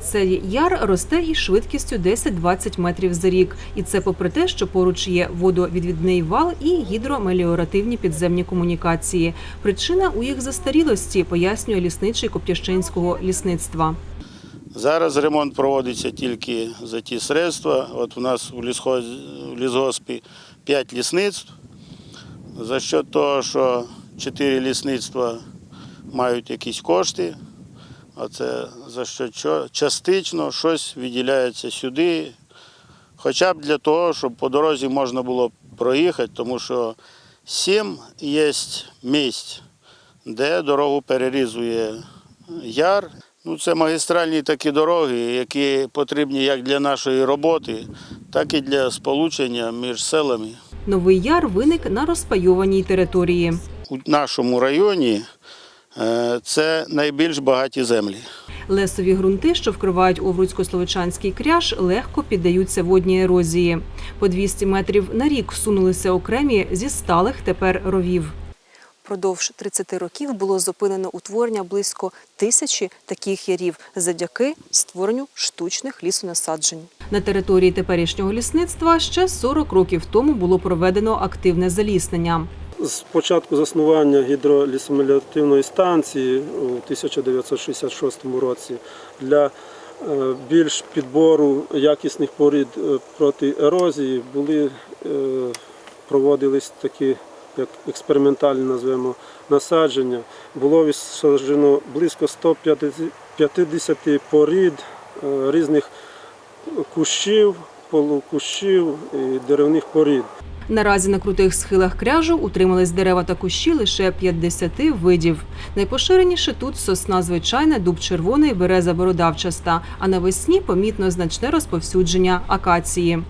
Цей яр росте із швидкістю 10-20 метрів за рік. І це попри те, що поруч є водовідвідний вал і гідромеліоративні підземні комунікації. Причина у їх застарілості, пояснює лісничий Коптящинського лісництва. Зараз ремонт проводиться тільки за ті средства. От у нас у лісгоспі 5 лісництв. За що того, що 4 лісництва мають якісь кошти, а це за що частично щось виділяється сюди. Хоча б для того, щоб по дорозі можна було проїхати, тому що сім є місць, де дорогу перерізує яр. Ну, це магістральні такі дороги, які потрібні як для нашої роботи, так і для сполучення між селами. Новий яр виник на розпайованій території. У нашому районі це найбільш багаті землі. Лесові ґрунти, що вкривають Овруцько-Словичанський кряж, легко піддаються водній ерозії. По 200 метрів на рік всунулися окремі зі сталих тепер ровів. Продовж 30 років було зупинено утворення близько тисячі таких ярів завдяки створенню штучних лісонасаджень. На території теперішнього лісництва ще 40 років тому було проведено активне заліснення. З початку заснування гідролісомеліоративної станції у 1966 році для е, більш підбору якісних порід е, проти ерозії були е, проводились такі як експериментальні назвемо насадження. Було висаджено близько 150 порід різних кущів, полукущів і деревних порід. Наразі на крутих схилах кряжу утримались дерева та кущі лише 50 видів. Найпоширеніше тут сосна звичайна, дуб червоний, береза бородавчаста, а навесні помітно значне розповсюдження акації.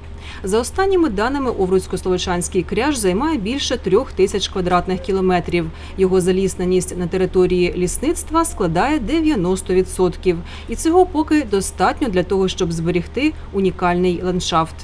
За останніми даними, Овруцько-Словичанський кряж займає більше трьох тисяч квадратних кілометрів. Його залісненість на території лісництва складає 90%. І цього поки достатньо для того, щоб зберегти унікальний ландшафт.